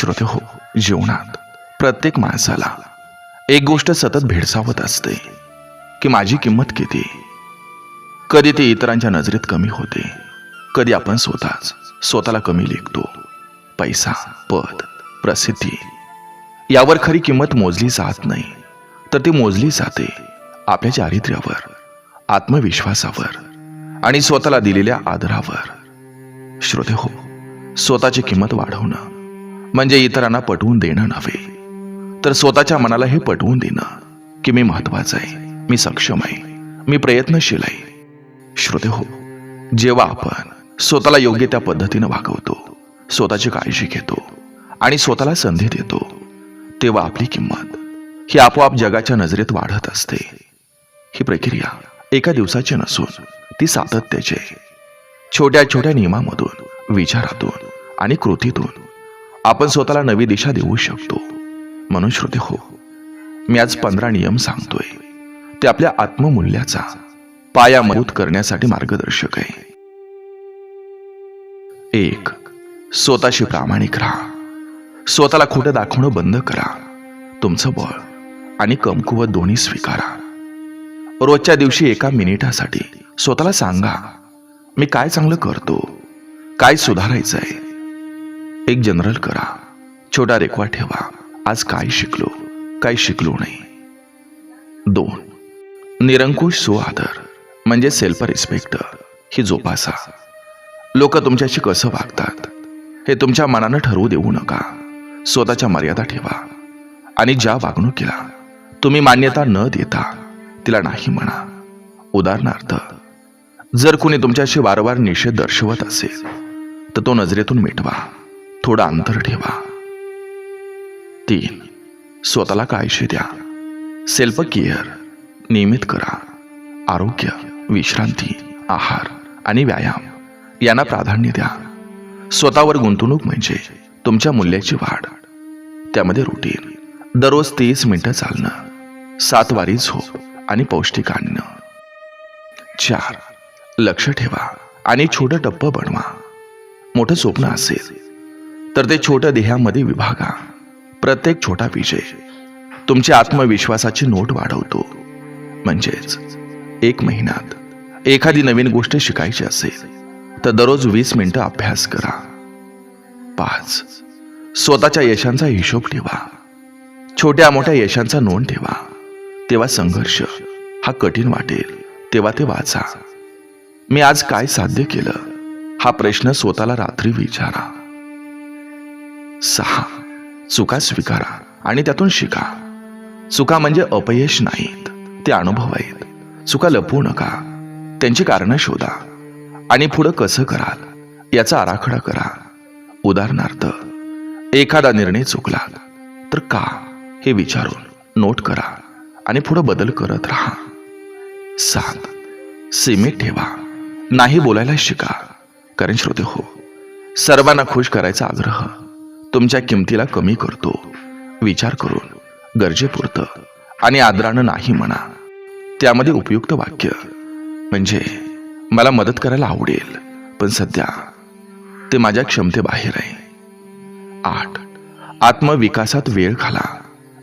श्रोते हो जीवनात प्रत्येक माणसाला एक गोष्ट सतत भेडसावत असते की माझी किंमत किती? कधी ती इतरांच्या नजरेत कमी होते कधी आपण स्वतःच स्वतःला कमी लेखतो. पैसा पद प्रसिद्धी यावर खरी किंमत मोजली जात नाही. तर ती मोजली जाते आपल्या चारित्र्यावर आत्मविश्वासावर आणि स्वतःला दिलेल्या आदरावर. श्रोते हो स्वतःची किंमत वाढवणं म्हणजे इतरांना पटवून देणं नव्हे. तर स्वतःच्या मनाला हे पटवून देणं की मी महत्वाचं आहे मी सक्षम आहे मी प्रयत्नशील आहे. श्रोते हो जेव्हा आपण स्वतःला योग्य त्या पद्धतीनं वागवतो स्वतःची काळजी घेतो आणि स्वतःला संधी देतो तेव्हा आपली किंमत ही आपोआप जगाच्या नजरेत वाढत असते. ही प्रक्रिया एका दिवसाची नसून ती सातत्याची आहे. छोट्या छोट्या नियमामधून विचारातून आणि कृतीतून आपण स्वतःला नवी दिशा देऊ शकतो. म्हणून श्रोते हो. मी आज पंधरा नियम सांगतोय. ते आपल्या आत्ममूल्याचा पाया मजबूत करण्यासाठी मार्गदर्शक आहे. एक स्वतःशी प्रामाणिक राहा. स्वतःला खोटं दाखवणं बंद करा. तुमचं बळ आणि कमकुवत दोन्ही स्वीकारा. रोजच्या दिवशी एका मिनिटासाठी स्वतःला सांगा मी काय चांगलं करतो? काय सुधारायचं आहे एक जनरल करा. छोटा रेखवा ठेवा. आज काय शिकलो? काय शिकलो नाही. दोन. निरंकुश सुआदर म्हणजे सेल्फ रिस्पेक्ट ही जोपासा. लोक तुमच्याशी कसं वागतात? हे तुमच्या मनानं ठरवू देऊ नका. स्वतःच्या मर्यादा ठेवा. आणि ज्या वागणुकीला तुम्ही मान्यता न देता तिला नाही म्हणा. उदाहरणार्थ जर कुणी तुमच्याशी वारंवार निषेध दर्शवत असेल तर तो नजरेतून मिटवा. थोडं अंतर ठेवा. तीन स्वतःला काळजी द्या. सेल्फ केअर नियमित करा. आरोग्य विश्रांती आहार आणि व्यायाम यांना प्राधान्य द्या. स्वतःवर गुंतवणूक म्हणजे तुमच्या मूल्याची वाढ. त्यामध्ये रुटीन दररोज तीस मिनिटं चालणं सात वारी झोप आणि पौष्टिक अन्न. चार लक्ष ठेवा आणि छोटं टप्प बनवा. मोठं स्वप्न असेल तर ते छोट्या देहामध्ये विभागा. प्रत्येक छोटा विजय तुमच्या आत्मविश्वासाची नोट वाढवतो. म्हणजेच एक महिन्यात एखादी नवीन गोष्ट शिकायची असेल तर दररोज वीस मिनिटं अभ्यास करा. पाच स्वतःच्या यशांचा हिशोब ठेवा. छोट्या मोठ्या यशांचा नोंद ठेवा. तेव्हा संघर्ष हा कठीण वाटेल तेव्हा ते वाचा. मी आज काय साध्य केलं? हा प्रश्न स्वतःला रात्री विचारा. सहा. चुका स्वीकारा आणि त्यातून शिका. चुका म्हणजे अपयश नाहीत ते अनुभव आहेत. चुका लपवू नका त्यांची कारणं शोधा. आणि पुढं कसं कराल याचा आराखडा करा. उदाहरणार्थ एखादा निर्णय चुकला तर का हे विचारून नोट करा आणि पुढं बदल करत राहा. सात. सीमित ठेवा. नाही बोलायला शिका. कारण श्रोते हो सर्वांना खुश करायचा आग्रह. तुमच्या किमतीला कमी करतो. विचार करून गरजेपुरतं आणि आदरानं नाही म्हणा. त्यामध्ये उपयुक्त वाक्य म्हणजे मला मदत करायला आवडेल पण सध्या ते माझ्या क्षमतेबाहेर आहे. आठ आत्मविकासात वेळ घाला.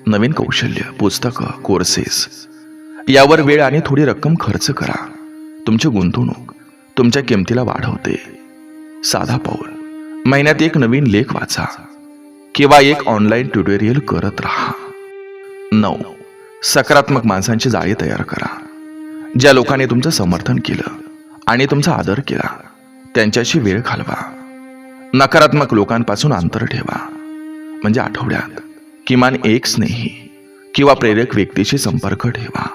नवीन कौशल्य पुस्तकं कोर्सेस यावर वेळ आणि थोडी रक्कम खर्च करा. तुमची गुंतवणूक तुमच्या किमतीला वाढवते. साधा पाऊल. महिन्यात एक नवीन लेख वाचा. किंवा एक ऑनलाईन ट्युटोरियल करत राहा. नऊ. सकारात्मक माणसांची जाळी तयार करा. ज्या लोकांनी तुमचं समर्थन केलं आणि तुमचा आदर केला त्यांच्याशी वेळ घालवा. नकारात्मक लोकांपासून अंतर ठेवा. म्हणजे आठवड्यात किमान एक स्नेही किंवा प्रेरक व्यक्तीशी संपर्क ठेवा.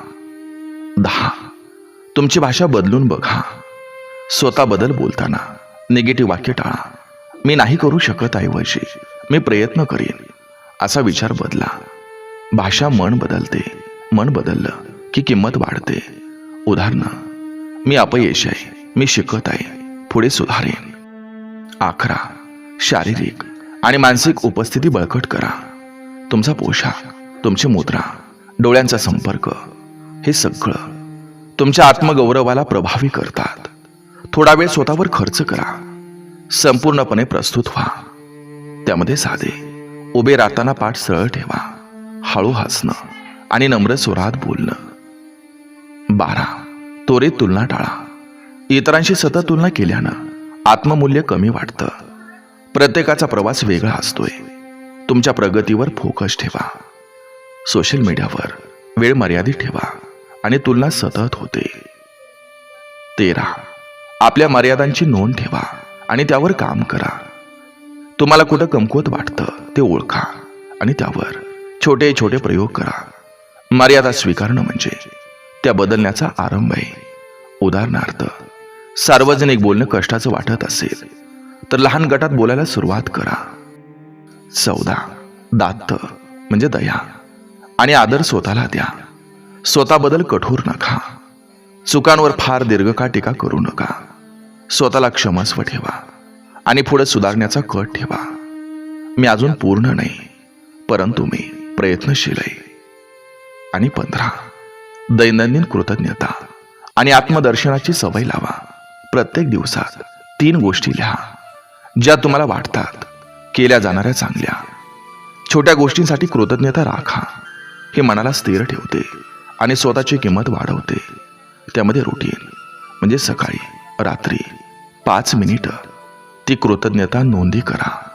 दहा. तुमची भाषा बदलून बघा. स्वतःबद्दल बोलताना निगेटिव्ह वाक्य टाळा. मी नाही करू शकत ऐवजी. मी प्रयत्न करीन. असा विचार बदला. भाषा मन बदलते. मन बदललं की किंमत वाढते. उदाहरण मी अपयश आहे मी शिकत आहे पुढे सुधारेन. आखरा शारीरिक आणि मानसिक उपस्थिती बळकट करा. तुमचा पोशाख तुमची मुद्रा डोळ्यांचा संपर्क हे सगळं तुमच्या आत्मगौरवाला प्रभावी करतात. थोडा वेळ स्वतःवर खर्च करा. संपूर्णपणे प्रस्तुत व्हा. त्यामध्ये साधे. उभे राहताना पाठ सरळ ठेवा. हळू हसणं आणि नम्र स्वरात बोलणं. बारा. तोरे तुलना टाळा. इतरांशी सतत तुलना केल्यानं आत्ममूल्य कमी वाटतं प्रत्येकाचा प्रवास वेगळा असतोय. तुमच्या प्रगतीवर फोकस ठेवा. सोशल मीडियावर वेळ मर्यादित ठेवा आणि तुलना सतत होते. तेरा. आपल्या मर्यादांची नोंद ठेवा आणि त्यावर काम करा. तुम्हाला कुठं कमकुवत वाटतं ते ओळखा आणि त्यावर छोटे छोटे प्रयोग करा. मर्यादा स्वीकारणं म्हणजे त्या बदलण्याचा आरंभ आहे. उदाहरणार्थ सार्वजनिक बोलणं कष्टाचं वाटत असेल तर लहान गटात बोलायला सुरुवात करा. चौदा दात म्हणजे दया आणि आदर स्वतःला द्या. स्वतःबद्दल कठोर नका. चुकांवर फार दीर्घकाळ टीका करू नका. स्वतःला क्षमस्व ठेवा. आणि पुढे सुधारण्याचा कट ठेवा. मी अजून पूर्ण नाही परंतु मी प्रयत्नशील आहे. आणि पंधरा दैनंदिन कृतज्ञता आणि आत्मदर्शनाची सवय लावा. प्रत्येक दिवसात तीन गोष्टी लिहा ज्या तुम्हाला वाटतात केल्या जाणाऱ्या चांगल्या. छोट्या गोष्टींसाठी कृतज्ञता राखा. हे मनाला स्थिर ठेवते आणि स्वतःची किंमत वाढवते. त्यामध्ये रुटीन म्हणजे सकाळी रात्री पाच मिनिटं ती कृतज्ञता नोंदी करा.